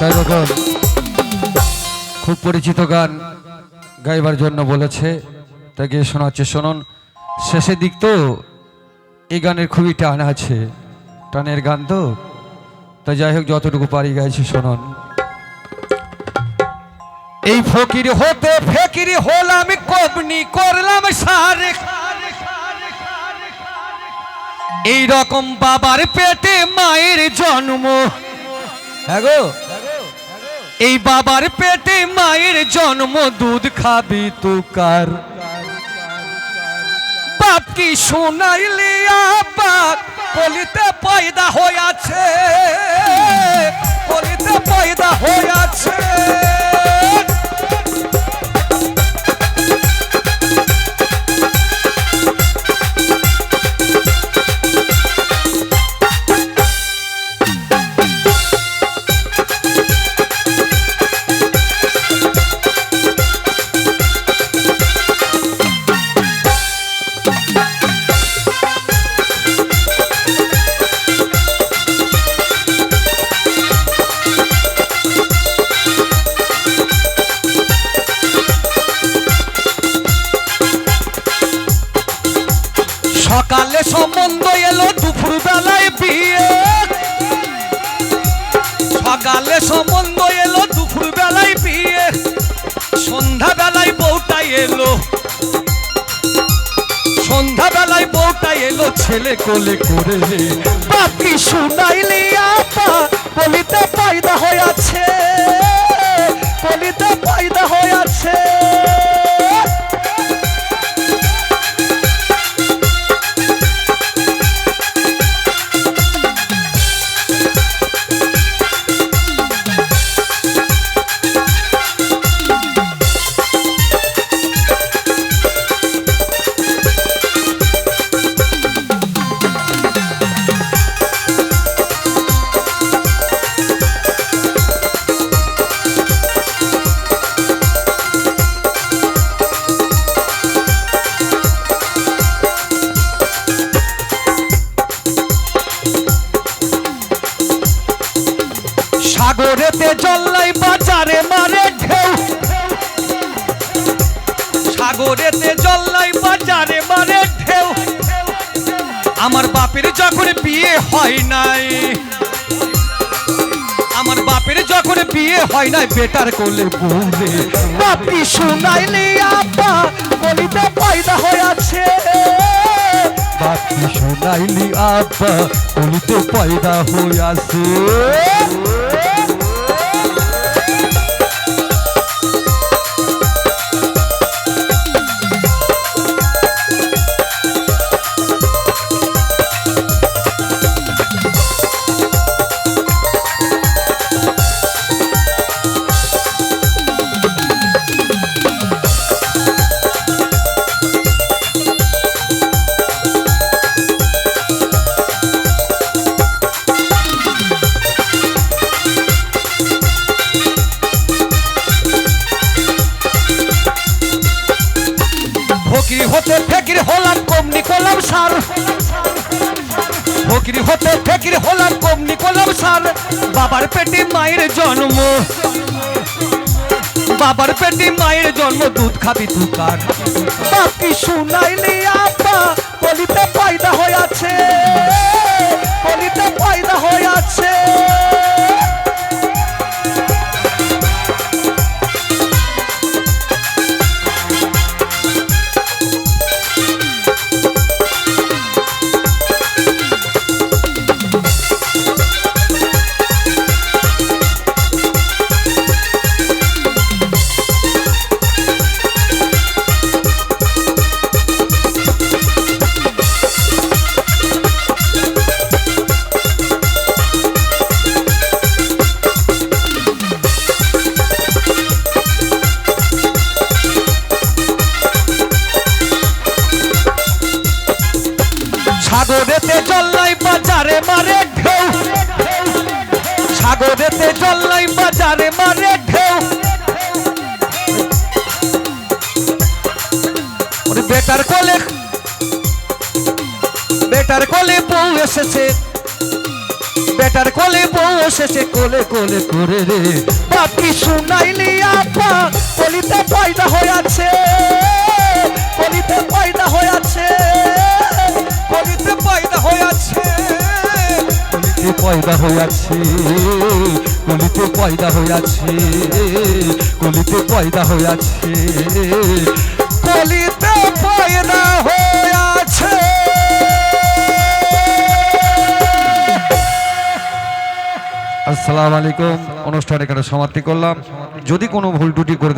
তাই দেখুন খুব পরিচিত গান গাইবার জন্য বলেছে, তাকে শোনাচ্ছে। শুনুন, শেষের দিক তো এই গানের খুবই টান আছে। টানের গান তো? তাই যাই হোক, যতটুকু পারি গাইছি, শুনুন। এই ফকির হতে ফকির হলাম, কবনি করলাম সারে। এই রকম বাবার পেটে মায়ের জন্ম। হ্যাঁ গো? এই বাবার পেটে মায়ের জন্ম, দুধ খাবি তুকার। বাপ কি শোনাইলি আপাক বলিতে পয়দা হইয়াছে। বলিতে পয়দা হইয়াছে। সকালে সম্বন্ধ এলো দুপুর বেলায় বিয়ে। সকালে সম্বন্ধ এলো দুপুর বেলায় বিয়ে। সন্ধ্যা বেলায় বউটা এলো। সন্ধ্যা বেলায় বউটা এলো ছেলে কোলে করে। বাকি শুনাইলি আপা কলিতে পয়দা হইয়াছে কলিতে পয়দা সাগরেতে জল্লাই বাজারে মারে ঢেউ। সাগরেতে জল্লাই বাজারে মারে ঢেউ। আমার বাপের যখন বিয়ে হয় নাই, আমার বাপের যখন বিয়ে হয় নাই, বেটার কোলে বলে বাপি শুনাইলি আপা কলিতে পয়দা হইয়াছে বাপি শুনাইলি আপা কলিতে পয়দা হইয়াছে ফেকির হলাম কমনি কলাম সার। ফকির হতে ফকির হলাম কমনি কলাম সার। বাবার পেটে মায়ের জন্ম। বাবার পেটে মায়ের জন্ম, দুধ খাবি তুকার বাকি শুনাইলি আপা কলিতে পয়দা হইয়াছে সাগরেতে জল্লাই বাজারে মারে ঢেউ। জল নাই বাজারে মারে ঢেউ। বেটার কোলে বেটার কোলে বউ এসেছে। বেটার কোলে বউ এসেছে, কোলে কোলে করে রে। বাপি শুনাইলি আপা? কলিতে পয়দা হয়েছে কলিতে পয়দা হয়েছে কলিতে কলিতে পয়দা হয়েছে কলিতে পয়দা হয়েছে কলিতে পয়দা হয়েছে কলিতে পয়দা হয়েছে আসসালামু আলাইকুম। অনুষ্ঠান এখানে সমাপ্তি করলাম। যদি কোনো ভুল ত্রুটি করে